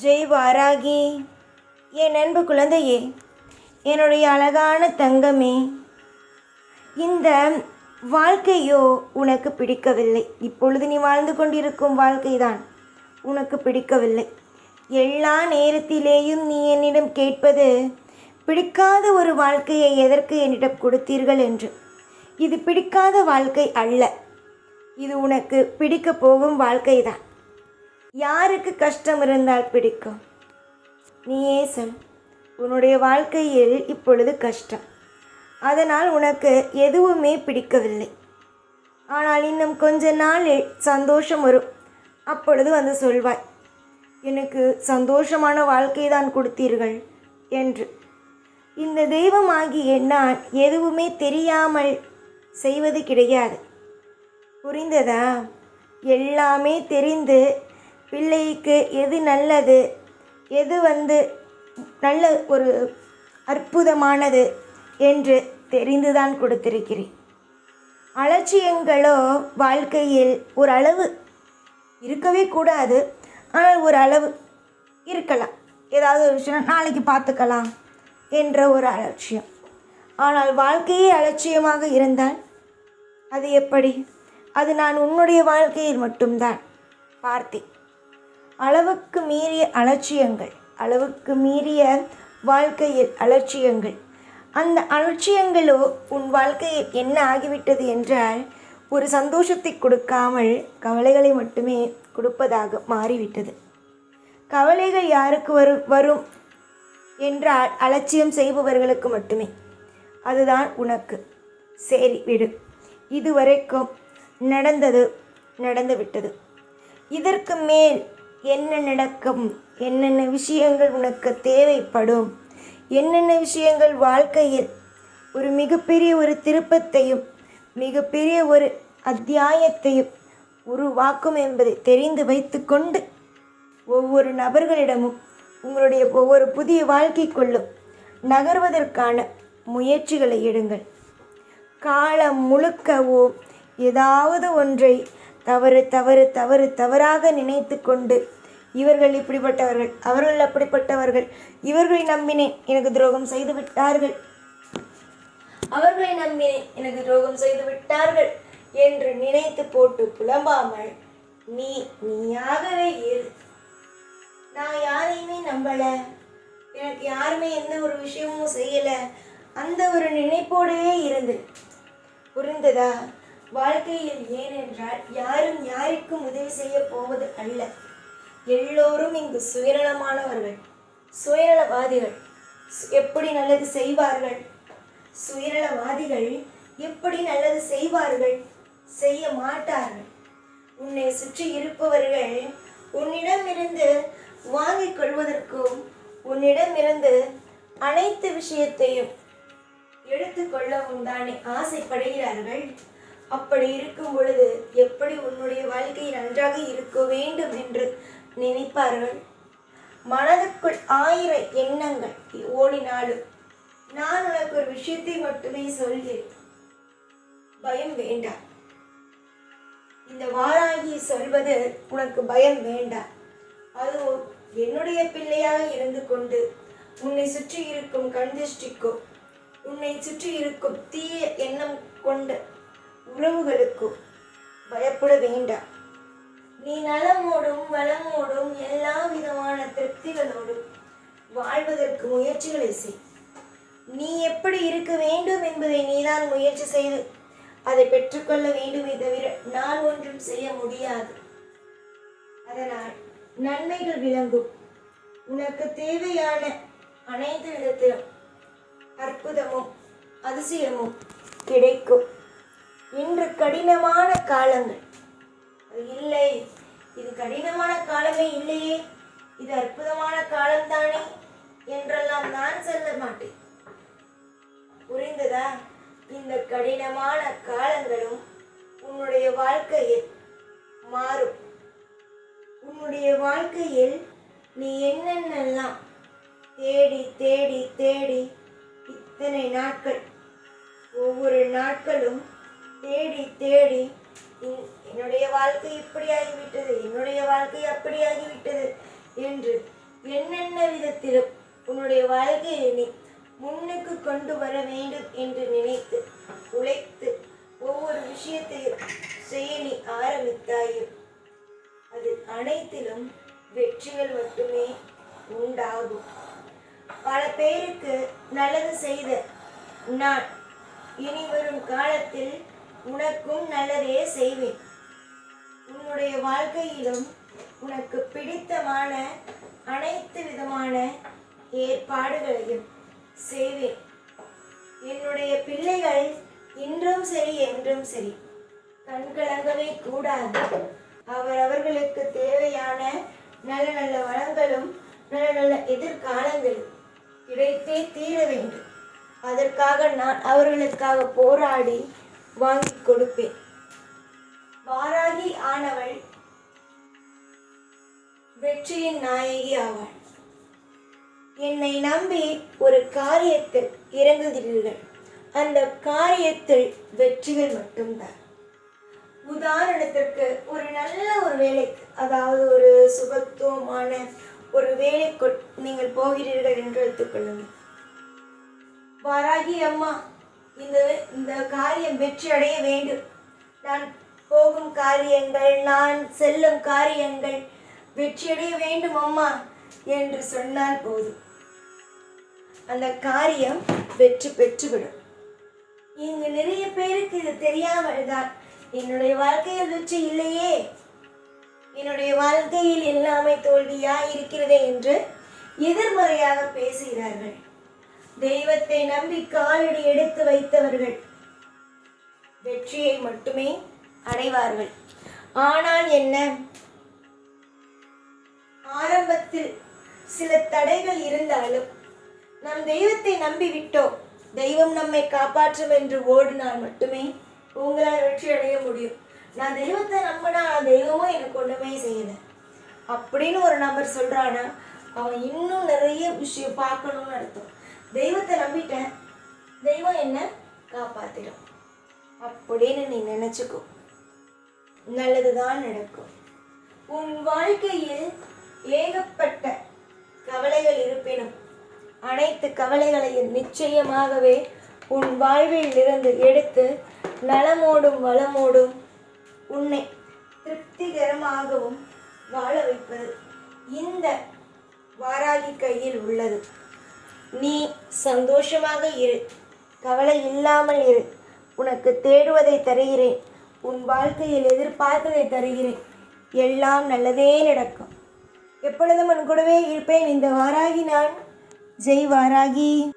ஜெய் வாராகி என் அன்பு குழந்தையே என்னுடைய அழகான தங்கமே இந்த வாழ்க்கையோ உனக்கு பிடிக்கவில்லை. இப்பொழுது நீ வாழ்ந்து கொண்டிருக்கும் வாழ்க்கைதான் உனக்கு பிடிக்கவில்லை. எல்லா நேரத்திலேயும் நீ என்னிடம் கேட்பது பிடிக்காத ஒரு வாழ்க்கையை எதற்கு என்னிடம் கொடுத்தீர்கள் என்று. இது பிடிக்காத வாழ்க்கை அல்ல. இது உனக்கு பிடிக்கப் போகும் வாழ்க்கைதான். யாருக்கு கஷ்டம் இருந்தால் பிடிக்கும்? நீ ஏசன் உன்னுடைய வாழ்க்கையில் இப்பொழுது கஷ்டம். அதனால் உனக்கு எதுவுமே பிடிக்கவில்லை. ஆனால் இன்னும் கொஞ்ச நாளில் சந்தோஷம் வரும். அப்பொழுது வந்து சொல்வாய் எனக்கு சந்தோஷமான வாழ்க்கை தான் கொடுத்தீர்கள் என்று. இந்த தெய்வமாகிய நான் எதுவுமே தெரியாமல் செய்வது கிடையாது. புரிந்ததா? எல்லாமே தெரிந்து பிள்ளைக்கு எது நல்லது? எது வந்து நல்ல ஒரு அற்புதமானது என்று தெரிந்துதான் கொடுத்திருக்கிறேன். அலட்சியங்களோ வாழ்க்கையில் ஒரு அளவு இருக்கவே கூடாது. ஆனால் ஒரு அளவு இருக்கலாம். ஏதாவது ஒரு விஷயம் நாளைக்கு பார்த்துக்கலாம் என்ற ஒரு அலட்சியம். ஆனால் வாழ்க்கையே அலட்சியமாக இருந்தால் அது எப்படி? அது நான் உன்னுடைய வாழ்க்கையில் மட்டும்தான் பார்த்தேன். அளவுக்கு மீறிய அலட்சியங்கள் அளவுக்கு மீறிய வாழ்க்கையில் அலட்சியங்கள். அந்த அலட்சியங்களோ உன் வாழ்க்கையில் என்ன ஆகிவிட்டது என்றால் ஒரு சந்தோஷத்தை கொடுக்காமல் கவலைகளை மட்டுமே கொடுப்பதாக மாறிவிட்டது. கவலைகள் யாருக்கு வரும் வரும் என்றால் அலட்சியம் செய்பவர்களுக்கு மட்டுமே. அதுதான் உனக்கு. சரி விடு. இதுவரைக்கும் நடந்தது நடந்துவிட்டது. இதற்கு மேல் என்ன நடக்கும்? என்னென்ன விஷயங்கள் உனக்கு தேவைப்படும்? என்னென்ன விஷயங்கள் வாழ்க்கையில் ஒரு மிகப்பெரிய ஒரு திருப்பத்தையும் மிகப்பெரிய ஒரு அத்தியாயத்தையும் உருவாக்கும் என்பதை தெரிந்து வைத்துக்கொண்டு ஒவ்வொரு நபர்களிடமும் உங்களுடைய ஒவ்வொரு புதிய வாழ்க்கைக்குள்ளும் நகர்வதற்கான முயற்சிகளை எடுங்கள். காலம் முழுக்கவோ ஏதாவது ஒன்றை தவறு தவறு தவறு தவறாக நினைத்து கொண்டு இவர்கள் இப்படிப்பட்டவர்கள் அவர்கள் அப்படிப்பட்டவர்கள். இவர்களை நம்பினேன் எனக்கு துரோகம் செய்து விட்டார்கள். அவர்களை நம்பினேன் எனக்கு துரோகம் செய்து விட்டார்கள் என்று நினைத்து போட்டு புலம்பாமல் நீ நீயாகவே இரு. நான் யாரையுமே நம்பல. எனக்கு யாருமே எந்த ஒரு விஷயமும் செய்யல. அந்த ஒரு நினைப்போடவே இருந்து. புரிந்ததா? வாழ்க்கையில் ஏனென்றால் யாரும் யாருக்கும் உதவி செய்ய போவது அல்ல. எல்லோரும் இங்கு சுயநலமானவர்கள் சுயநலவாதிகள். எப்படி நல்லது செய்வார்கள்? சுயநலவாதிகள் எப்படி நல்லது செய்வார்கள்? செய்ய மாட்டார்கள். உன்னை சுற்றி இருப்பவர்கள் உன்னிடமிருந்து வாங்கிக் கொள்வதற்கும் உன்னிடமிருந்து அனைத்து விஷயத்தையும் எடுத்துக்கொள்ளவும் தானே ஆசைப்படுகிறார்கள்? அப்படி இருக்கும் பொழுது எப்படி உன்னுடைய வாழ்க்கை நன்றாக இருக்க வேண்டும் என்று நினைப்பார்கள். மனதுக்குள் ஆயிரம் எண்ணங்கள் ஓடினாலும் நான் உனக்கு ஒரு விஷயத்தை மட்டுமே சொல்கிறேன். பயம் வேண்டாம். இந்த வாராகி சொல்வது உனக்கு பயம் வேண்டாம். அது என்னுடைய பிள்ளையாக இருந்து கொண்டு உன்னை சுற்றி இருக்கும் கண்திஷ்டிக்கோ உன்னை சுற்றி இருக்கும் தீய எண்ணம் கொண்ட உறவுகளுக்கும் பயப்பட வேண்டாம். நீ நலமோடும் வளமோடும் எல்லா விதமான திருப்திகளோடும் வாழ்வதற்கு முயற்சிகளை செய். நீ எப்படி இருக்க வேண்டும் என்பதை நீதான் முயற்சி செய்து அதை பெற்றுக்கொள்ள வேண்டுமே தவிர நான் ஒன்றும் செய்ய முடியாது. அதனால் நன்மைகள் விளங்கும். உனக்கு தேவையான அனைத்து விதத்திலும் அற்புதமும் அதிசயமும் கிடைக்கும். இன்று கடினமான காலங்கள். இல்லை. இது கடினமான காலமே இல்லையே. இது அற்புதமான காலம்தானே என்றெல்லாம் நான் சொல்ல மாட்டேன். புரிந்ததா? இந்த கடினமான காலங்களும் உன்னுடைய வாழ்க்கையில் மாறும். உன்னுடைய வாழ்க்கையில் நீ என்னென்னலாம் தேடி தேடி தேடி இத்தனை நாட்கள். ஒவ்வொரு நாட்களும் தேடி தேடி என்னுடைய வாழ்க்கை இப்படி ஆகிவிட்டது என்னுடைய வாழ்க்கை அப்படி ஆகிவிட்டது என்று என்னென்ன விதத்திலும் உன்னுடைய வாழ்க்கையை நீ முன்னுக்கு கொண்டு வர வேண்டும் என்று நினைத்து உழைத்து ஒவ்வொரு விஷயத்தையும் செய்ய நீ ஆரம்பித்தாயோ. அது அனைத்திலும் வெற்றிகள் மட்டுமே உண்டாகும். பல பேருக்கு நல்லது செய்த நான் இனி வரும் காலத்தில் உனக்கும் நல்லதே செய்வேன். உன்னுடைய வாழ்க்கையிலும் உனக்கு பிடித்தமான அனைத்து விதமான ஏற்பாடுகளையும் செய்வேன். என்னுடைய பிள்ளைகள் இன்றும் சரி என்றும் சரி. கண்கலங்கவே கூடாது. அவர் அவர்களுக்கு தேவையான நல்ல நல்ல வளங்களும் நல்ல நல்ல எதிர்காலங்களும் கிடைத்தே தீர வேண்டும். அதற்காக நான் அவர்களுக்காக போராடி வாங்கி கொடுப்பேன். வாராகி ஆனவள் வெற்றியின் நாயகி ஆவாள். என்னை நம்பி ஒரு காரியத்தில் இறங்குகிறீர்கள். அந்த காரியத்தில் வெற்றிகள் மட்டும்தான். உதாரணத்திற்கு ஒரு நல்ல ஒரு வேலைக்கு அதாவது ஒரு சுபத்துவமான ஒரு வேலைக்கு நீங்கள் போகிறீர்கள் என்று வைத்துக்கொள்ளுங்கள் வாராகி அம்மா இந்த இந்த காரியம் வெற்றி அடைய வேண்டும். நான் போகும் காரியங்கள் நான் செல்லும் காரியங்கள் வெற்றியடைய வேண்டும் அம்மா என்று சொன்னால் போதும். அந்த காரியம் வெற்றி பெற்றுவிடும். இங்கு நிறைய பேருக்கு இது தெரியாமல் தான் என்னுடைய வாழ்க்கையில் வெற்றி இல்லையே. என்னுடைய வாழ்க்கையில் எல்லாமே தோல்வியா இருக்கிறதே என்று எதிர்மறையாக பேசுகிறார்கள். தெய்வத்தை நம்பி காலடி எடுத்து வைத்தவர்கள் வெற்றியை மட்டுமே அடைவார்கள். ஆனால் என்ன? ஆரம்பத்தில் சில தடைகள் இருந்தாலும் நம் தெய்வத்தை நம்பி விட்டோம். தெய்வம் நம்மை காப்பாற்றும் என்று ஓடினால் மட்டுமே உங்களால் வெற்றி அடைய முடியும். நான் தெய்வத்தை நம்பினா தெய்வமும் எனக்கு ஒன்றுமே செய்யலை. அப்படின்னு ஒரு நபர் சொல்றானா அவன் இன்னும் நிறைய விஷயம் பார்க்கணும்னு அர்த்தம். தெய்வத்தை நம்பிட்டேன். தெய்வம் என்ன? காப்பாத்திடும் அப்படின்னு நீ நினைச்சுக்கோ. நல்லதுதான் நடக்கும். உன் வாழ்க்கையில் ஏகப்பட்ட கவலைகள் இருப்பினும் அனைத்து கவலைகளையும் நிச்சயமாகவே உன் வாழ்வில் இருந்து எடுத்து நலமோடும் வளமோடும் உன்னை திருப்திகரமாகவும் வாழ வைப்பது இந்த வாராகி கையில் உள்ளது. நீ சந்தோஷமாக இரு. கவலை இல்லாமல் இரு. உனக்கு தேடுவதை தருகிறேன். உன் வாழ்க்கையில் எதிர்பார்த்ததை தருகிறேன். எல்லாம் நல்லதே நடக்கும். எப்பொழுதும் உன் கூடவே இருப்பேன். இந்த வாராகி நான். ஜெய் வாராகி.